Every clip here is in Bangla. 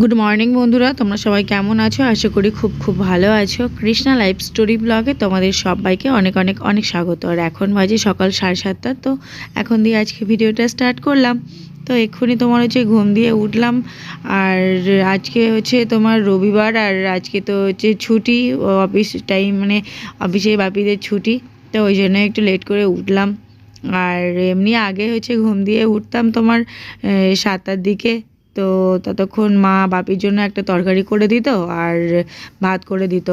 গুড মর্নিং বন্ধুরা। তোমরা সবাই কেমন আছো? আশা করি খুব খুব ভালো আছো। কৃষ্ণা লাইফ স্টোরি ব্লগে তোমাদের সবাইকে অনেক অনেক অনেক স্বাগত। আর এখন বাজে সকাল সাড়ে সাতটা, তো এখন দিয়ে আজকে ভিডিওটা স্টার্ট করলাম। তো এক্ষুনি তোমার হচ্ছে ঘুম দিয়ে উঠলাম। আর আজকে হচ্ছে তোমার রবিবার, আর আজকে তো হচ্ছে ছুটি, অফিস টাইম মানে অফিসে বাপিদের ছুটি, তো ওই জন্য একটু লেট করে উঠলাম। আর এমনি আগে হচ্ছে ঘুম দিয়ে উঠতাম তোমার সাতটার দিকে। তো ততক্ষণ মা বাপির জন্য একটা তরকারি করে দিত আর ভাত করে দিত।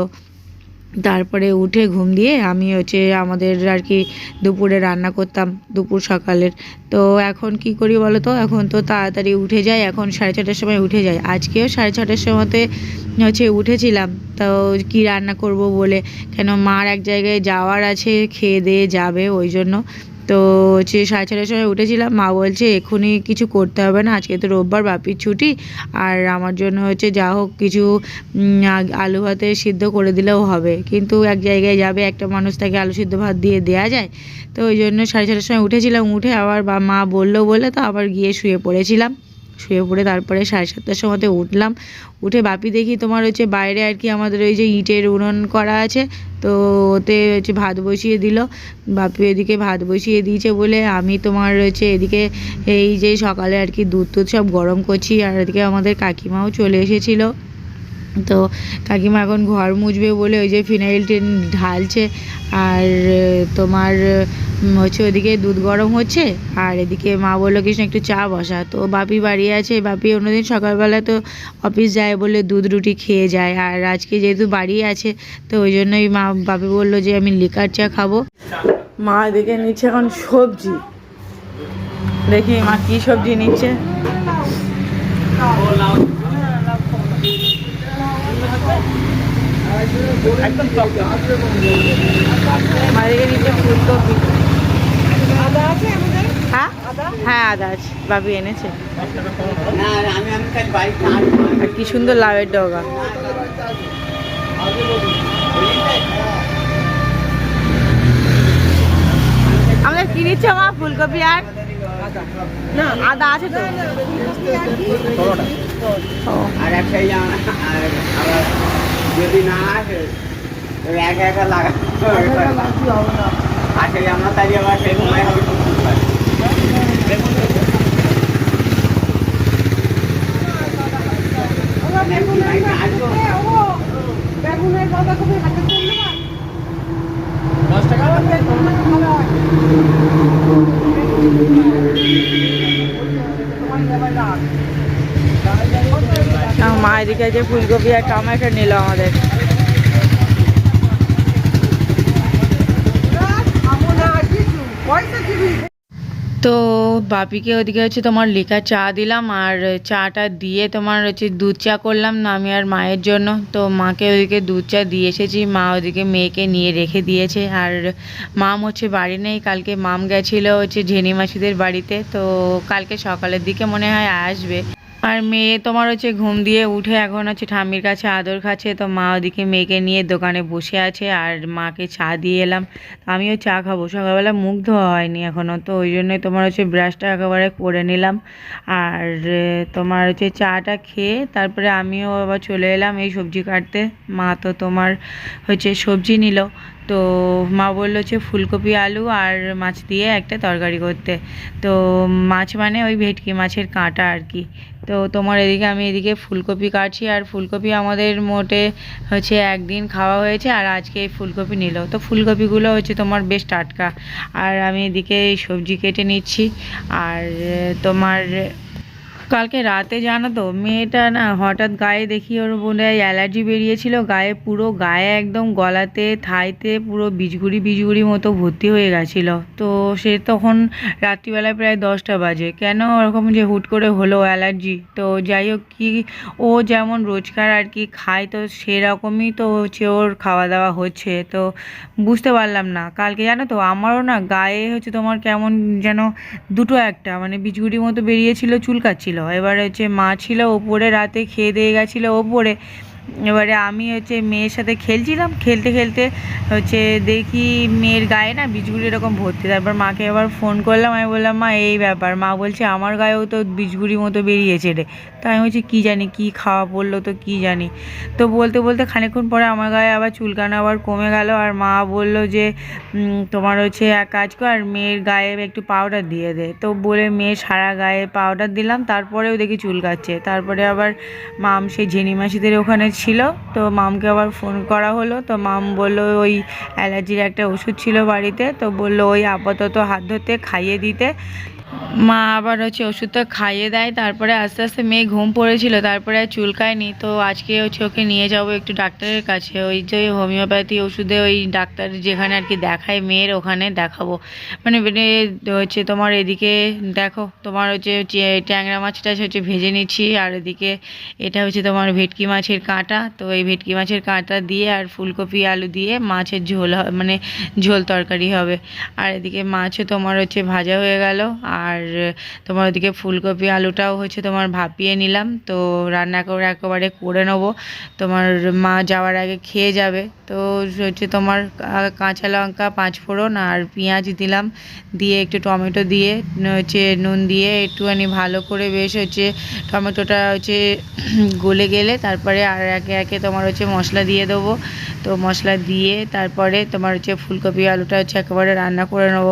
তারপরে উঠে ঘুম দিয়ে আমি হচ্ছে আমাদের আর কি দুপুরে রান্না করতাম, দুপুর সকালের। তো এখন কি করি বলো তো? এখন তো তাড়াতাড়ি উঠে যাই, এখন সাড়ে ছটার সময় উঠে যাই। আজকেও সাড়ে ছটার সময়তে হচ্ছে উঠেছিলাম, তো কি রান্না করব বলে? কেন মার এক জায়গায় যাওয়ার আছে, খেয়ে দিয়ে যাবে ওই জন্য। তো হচ্ছে সাড়ে ছটার সময় উঠেছিলাম, মা বলছে, এক্ষুনি কিছু করতে হবে না, আজকে তো রোববার, বাপির ছুটি। আর আমার জন্য হচ্ছে যা হোক কিছু আলু ভাতে সিদ্ধ করে দিলেও হবে। কিন্তু এক জায়গায় যাবে, একটা মানুষ তাকে আলু সিদ্ধ ভাত দিয়ে দেওয়া যায়। তো ওই জন্য সাড়ে ছটার সময় উঠেছিলাম, উঠে আবার বা, মা বলল বলে তো আবার গিয়ে শুয়ে পড়েছিলাম। শুয়ে পড়ে তারপরে সাড়ে সাতটার সময়তে উঠলাম। উঠে বাপি দেখি তোমার হচ্ছে বাইরে আর কি আমাদের ওই যে ইটের উনুন করা আছে, তো ওতে হচ্ছে ভাত বসিয়ে দিল। বাপি এদিকে ভাত বসিয়ে দিয়েছে বলে আমি তোমার হচ্ছে এদিকে এই যে সকালে আর কি দুধ টুধ সব গরম করছি, আর এদিকে আমাদের কাকিমাও চলে এসেছিল। তো কাকিমা এখন ঘর মুছবে বলে ওই যে ফিনাইল ঢালছে, আর তোমার হচ্ছে ওদিকে দুধ গরম হচ্ছে, আর এদিকে মা বলল, কৃষ্ণ, একটু চা বসা। তো বাপি বাড়ি আছে, বাপি অন্যদিন সকালবেলা তো অফিস যায় বলে দুধ রুটি খেয়ে যায়, আর আজকে যেহেতু বাড়ি আছে, তো ওই জন্যই মা, বাপি বলল যে আমি লিকার চা খাব। মা এদিকে নিচ্ছে এখন সবজি। দেখি মা কি সবজি নিচ্ছে। মা এদিকে নিচ্ছে ফুলকপি হ্যাঁ? হ্যাঁ আদা আছে। বাবি এনেছে। আর কি সুন্দর লাউয়ের ডগা। আমাদের কি নিচ্ছে মা? ফুলকপি আর? না আদা আছে তো। আর একটা ইয়ে আনা- আর আবার যদি না আসে তবে একা একা লাগা আসে আমরা তাই আবার সেই সময় হবে তো খুব ভালো। আমার মা এদিকে যে ফুলকপি আর টমেটো নিল আমাদের। তো বাপিকে ওদিকে হচ্ছে তোমার লিকার চা দিলাম আর চাটা দিয়ে তোমার হচ্ছে দুধ চা করলাম না আমি আর মায়ের জন্য। তো মাকে ওদিকে দুধ চা দিয়ে এসেছি, মা ওদিকে মেয়েকে নিয়ে রেখে দিয়েছে আর মাম হচ্ছে বাড়ি নেই, কালকে মাম গেছিল হচ্ছে ঝেনি মাসিদের বাড়িতে। তো কালকে সকালের দিকে মনে হয় আসবে। আর মেয়ে তোমার হচ্ছে ঘুম দিয়ে উঠে এখন হচ্ছে ঠাম্মির কাছে আদর খাচ্ছে, তো মা ওদিকে মেয়েকে নিয়ে দোকানে বসে আছে আর মাকে চা দিয়ে এলাম। আমিও চা খাব। সকালবেলা মুখ ধোয়া হয়নি এখনও তো ওই জন্যই তোমার হচ্ছে ব্রাশটা একেবারে করে নিলাম। আর তোমার হচ্ছে চাটা খেয়ে তারপরে আমিও আবার চলে এলাম এই সবজি কাটতে। মা তো তোমার হচ্ছে সবজি নিল, তো মা বলল হচ্ছে ফুলকপি, আলু আর মাছ দিয়ে একটা তরকারি করতে। তো মাছ মানে ওই ভেটকি মাছের কাঁটা আর কি। তো তোমার এদিকে আমি এদিকে ফুলকপি কাটছি আর ফুলকপি আমাদের মোটে হচ্ছে একদিন খাওয়া হয়েছে আর আজকে এই ফুলকপি নিল। তো ফুলকপিগুলো হচ্ছে তোমার বেশ টাটকা। আর আমি এদিকে সবজি কেটে নিচ্ছি। আর তোমার কালকে রাতে জানো তো, মেয়েটা না হঠাৎ গায়ে দেখি ওর হয় অ্যালার্জি বেরিয়েছিল, গায়ে পুরো গায়ে একদম গলাতে, থাইতে পুরো বিজগুড়ি বিজগুড়ি মতো ভর্তি হয়ে গেছিল। তো সে তখন রাত্রিবেলায় প্রায় দশটা বাজে। কেন ওরকম যে হুট করে হলো অ্যালার্জি? তো যাই হোক, কি ও যেমন রোজকার আর কি খায়, তো সেরকমই তো হচ্ছে ওর খাওয়া দাওয়া হচ্ছে। তো বুঝতে পারলাম না, কালকে জানো তো আমারও না গায়ে হচ্ছে তোমার কেমন যেন দুটো একটা মানে বিজগুড়ি মতো বেরিয়েছিল, চুলকাচ্ছিল। এবার হচ্ছে মা ছিল ওপরে রাতে খেয়ে দিয়ে গেছিল ওপরে এবারে আমি হচ্ছে মেয়ের সাথে খেলছিলাম, খেলতে খেলতে হচ্ছে দেখি মেয়ের গায়ে না বীজগুলি এরকম ভর্তি। তারপর মাকে আবার ফোন করলাম, আমি বললাম, মা, এই ব্যাপার। মা বলছে, আমার গায়েও তো বীজগুড়ির মতো বেরিয়েছে রে। তো আমি বলছি, কী জানি, কী খাওয়া পড়ল তো কী জানি? তো বলতে বলতে খানিকক্ষণ পরে আমার গায়ে আবার চুলকানো আবার কমে গেল, আর মা বলল যে তোমার হচ্ছে এক কাজ কর মেয়ের গায়ে একটু পাউডার দিয়ে দে। তো বলে মেয়ের সারা গায়ে পাউডার দিলাম, তারপরেও দেখি চুলকাচ্ছে। তারপরে আবার মাম সেই ঝেনি মাসিদের ওখানে ছিল, তো মামকে আবার ফোন করা হলো। তো মাম বলল, ওই অ্যালার্জির একটা ওষুধ ছিল বাড়িতে। তো বলল, ওই আপাতত হাত ধরতে, খাইয়ে দিতে। মা আবার হচ্ছে ওষুধটা খাইয়ে দেয়, তারপরে আস্তে আস্তে মেয়ে ঘুম পড়েছিল, তারপরে আর চুলকায়নি তো আজকে হচ্ছে ওকে নিয়ে যাব একটু ডাক্তারের কাছে। ওই যে হোমিওপ্যাথি ওষুধে ওই ডাক্তার যেখানে আর কি দেখায়, মেয়ের ওখানে দেখাবো। মানে হচ্ছে তোমার এদিকে দেখো, তোমার হচ্ছে ট্যাংরা মাছটা হচ্ছে ভেজে নিচ্ছি, আর এদিকে এটা হচ্ছে তোমার ভেটকি মাছের কাঁটা, তো এই ভেটকি মাছের কাঁটা দিয়ে আর ফুলকপি, আলু দিয়ে মাছের ঝোল মানে ঝোল তরকারি হবে। আর এদিকে মাছও তোমার হচ্ছে ভাজা হয়ে গেল আর তোমার ওদিকে ফুলকপি, আলুটাও হচ্ছে তোমার ভাপিয়ে নিলাম। তো রান্না করে একেবারে করে নেব। তোমার মা যাওয়ার আগে খেয়ে যাবে। তো হচ্ছে তোমার কাঁচা লঙ্কা পাঁচ ফোড়ন আর পেঁয়াজ দিলাম। দিয়ে একটু টমেটো দিয়ে হচ্ছে নুন দিয়ে একটুখানি ভালো করে বেশ হচ্ছে টমেটোটা হচ্ছে গলে গেলে তারপরে আর একে একে তোমার হচ্ছে মশলা দিয়ে দেবো। তো মশলা দিয়ে তারপরে তোমার হচ্ছে ফুলকপি, আলুটা হচ্ছে একেবারে রান্না করে নেব।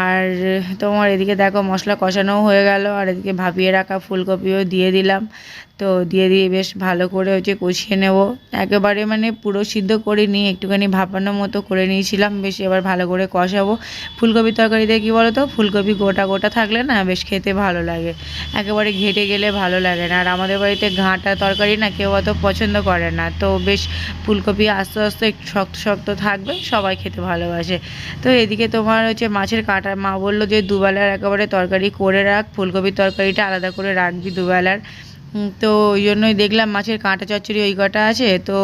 আর তোমার এদিকে দেখো মশলা কষানোও হয়ে গেল, আর এদিকে ভাপিয়ে রাখা ফুলকপিও দিয়ে দিলাম। তো দিয়ে দিয়ে বেশ ভালো করে হচ্ছে কষিয়ে নেব। একেবারে মানে পুরো সিদ্ধ করিনি একটুখানি ভাপানোর মতো করে নিয়েছিলাম। বেশ এবার ভালো করে কষাবো। ফুলকপির তরকারিতে কী বলো তো ফুলকপি গোটা গোটা থাকলে না বেশ খেতে ভালো লাগে। একেবারে ঘেটে গেলে ভালো লাগে না। আর আমাদের বাড়িতে ঘাঁটা তরকারি না কেউ অত পছন্দ করে না। তো বেশ ফুলকপি আস্তে আস্তে শক্ত শক্ত থাকবে, সবাই খেতে ভালোবাসে। তো এদিকে তোমার হচ্ছে মাছের কাঁটা। মা বলল যে দুবেলার একেবারে তরকারি করে রাখ। ফুলকপির তরকারিটা আলাদা করে রাখবি দুবেলার। তো ওই জন্যই দেখলাম মাছের কাঁটা চচ্চড়ি ওই কটা আছে, তো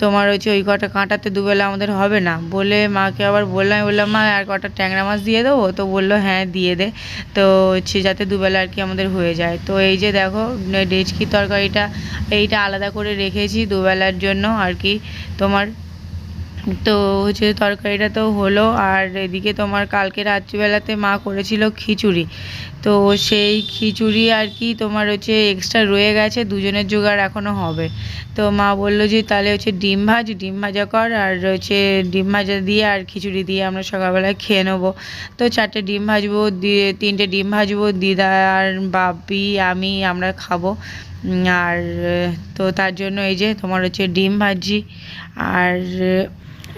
তোমার হচ্ছে ওই কটা কাঁটাতে দুবেলা আমাদের হবে না। বলে মাকে আবার বললাম বললাম, মা, আর কটা ট্যাংরা মাছ দিয়ে দেবো? তো বলল হ্যাঁ দিয়ে দে। তো হচ্ছে যাতে দুবেলা আর কি আমাদের হয়ে যায়। তো এই যে দেখো ডেচকি তরকারিটা, এইটা আলাদা করে রেখেছি দুবেলার জন্য আর কি তোমার। তো হচ্ছে তরকারিটা তো হলো, আর এদিকে তোমার কালকে রাত্রিবেলাতে মা করেছিল খিচুড়ি। তো সেই খিচুড়ি আর কি তোমার হচ্ছে এক্সট্রা রয়ে গেছে, দুজনের জোগাড় এখনও হবে। তো মা বলল যে, তাহলে হচ্ছে ডিম ভাজ, ডিম ভাজা কর, আর হচ্ছে ডিম ভাজা দিয়ে আর খিচুড়ি দিয়ে আমরা সকালবেলায় খেয়ে নেব। তো চারটে ডিম ভাজবো, দিয়ে তিনটে ডিম ভাজবো, দিদা আর বাপি, আমি, আমরা খাব। আর, তো তার জন্য এই যে তোমার হচ্ছে ডিম ভাজি, আর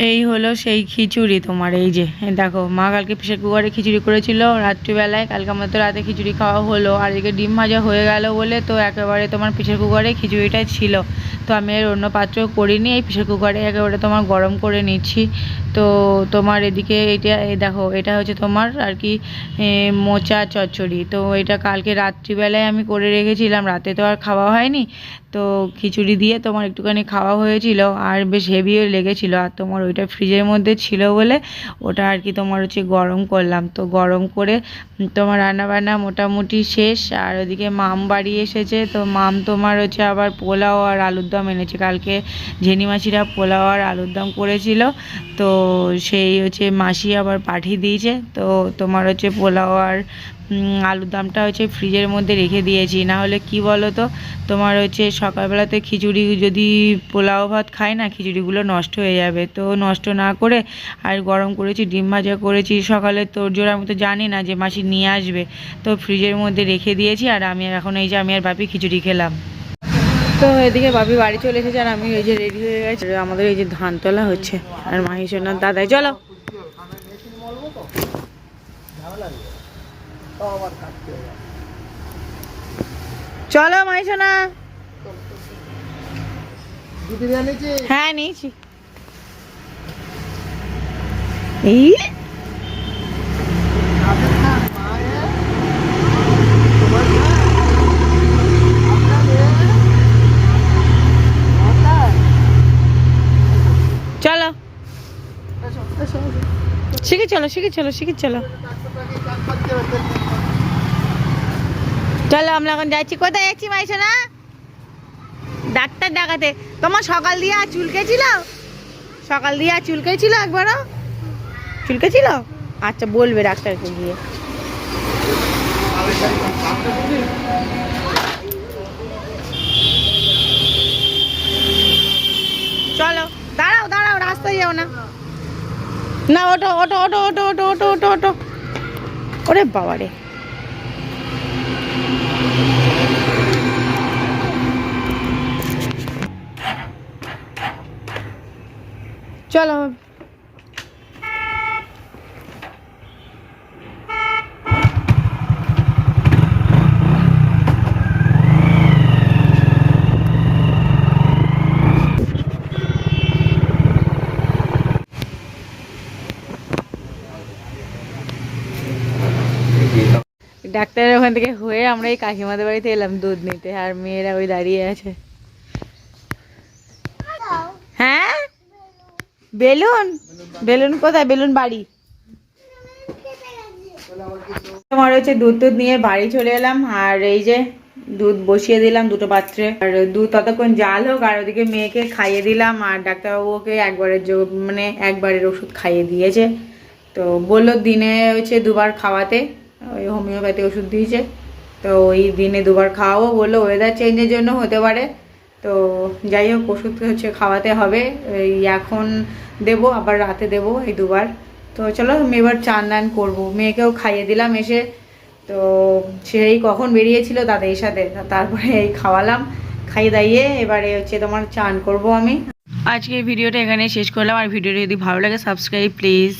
এই হলো সেই খিচুড়ি তোমার, এই যে দেখো, মা কালকে প্রেশার কুকারে খিচুড়ি করেছিল, রাত্রিবেলায়, কালকে আমাদের তো রাতে খিচুড়ি খাওয়া হলো, আর এদিকে ডিম ভাজা হয়ে গেল বলে তো একেবারে তোমার প্রেশার কুকারে খিচুড়িটা ছিল। তো আমি আর অন্য পাত্র করিনি, এই প্রেশার কুকারে একেবারে তোমার গরম করে নিচ্ছি। তো তোমার এদিকে এটা দেখো, এটা হচ্ছে তোমার আর কি মোচা চচ্চড়ি। তো এটা কালকে রাত্রিবেলায় আমি করে রেখেছিলাম, রাতে তো আর খাওয়া হয়নি। তো খিচুড়ি দিয়ে তোমার একটুখানি খাওয়া হয়েছিল আর বেশ হেভিও লেগেছিল আর তোমার ওইটা ফ্রিজের মধ্যে ছিল বলে ওটা আর কি তোমার হচ্ছে গরম করলাম। তো গরম করে তোমার রান্নাবান্না মোটামুটি শেষ আর ওদিকে মাম বাড়ি এসেছে। তো মাম তোমার হচ্ছে আবার পোলাও আর আলুর দম এনেছে। কালকে ঝেনি মাসিরা পোলাও আর আলুর দম করেছিল। তো সেই হচ্ছে মাসি আবার পাঠিয়ে দিয়েছে। তো তোমার হচ্ছে পোলাও আর আলুর দমটা হচ্ছে ফ্রিজের মধ্যে রেখে দিয়েছি। না হলে কি বলো তো তোমার হচ্ছে সকালবেলাতে খিচুড়ি যদি পোলাও ভাত খাই না, খিচুড়িগুলো নষ্ট হয়ে যাবে। তো নষ্ট না করে আর গরম করেছি, ডিম ভাজা করেছি। সকালে তোর জোর আমি তো জানি না যে মাসি নিয়ে আসবে। তো ফ্রিজের মধ্যে রেখে দিয়েছি আর আমি এখন এই যে আমি আর বাপি খিচুড়ি খেলাম। তো এদিকে বাপি বাড়ি চলে এসেছে আর আমি এই যে রেডি হয়ে গেছি। আমাদের এই যে ধান তোলা হচ্ছে। আর মাহি দাদাই, চলো। চলো মাহি সোনা। হ্যাঁ নিয়েছি। এই চলো। শিখে চলো শিখে চলো শিখে চলো। চলো আমরা এখন যাচ্ছি। কোথায় যাচ্ছি মাইশো না ডাক্তার দেখাতে। তোমার সকাল দিয়ে আর চুলকেছিল সকাল দিয়ে আর চুলকেছিল একবারও? চুলকেছিল আচ্ছা বলবে ডাক্তারকে গিয়ে। চলো, দাঁড়াও দাঁড়াও, রাস্তায় যাও না। না ওটো ওটো ওটো ওটো ওটো ওটো ওটো ওটো ওরে বাবা রে চলো ডাক্তারের ওখান থেকে হয়ে আমরা এই কাকিমাদের বাড়িতে এলাম দুধ নিতে আর মেয়েরা ওই দাঁড়িয়ে আছে হ্যাঁ বেলুন? বেলুন কোথায়? বেলুন বাড়ি। তোমার হচ্ছে দুধ টুধ নিয়ে বাড়ি চলে এলাম, আর এই যে দুধ বসিয়ে দিলাম দুটো পাত্রে। আর দুধ ততক্ষণ জাল হোক, আর ওদিকে মেয়েকে খাইয়ে দিলাম, আর ডাক্তারবাবুকে একবারের মানে একবারের ওষুধ খাইয়ে দিয়েছে। তো বলল দিনে হচ্ছে দুবার খাওয়াতে, ওই হোমিওপ্যাথি ওষুধ দিয়েছে। তো ওই দিনে দুবার খাওয়াবো বলল ওয়েদার চেঞ্জের জন্য হতে পারে। তো যাই হোক, ওষুধ হচ্ছে খাওয়াতে হবে। এই এখন দেবো, আবার রাতে দেবো এই দুবার। তো চলো, আমি এবার চান দান করব। মেয়েকেও খাইয়ে দিলাম এসে। তো সেই কখন বেরিয়েছিল তাদের সাথে তারপরে এই খাওয়ালাম। খাইয়ে দাইয়ে এবারে হচ্ছে তোমার চান করব আমি। আজকের ভিডিওটা এখানে শেষ করলাম। আর ভিডিওটা যদি ভালো লাগে সাবস্ক্রাইব প্লিজ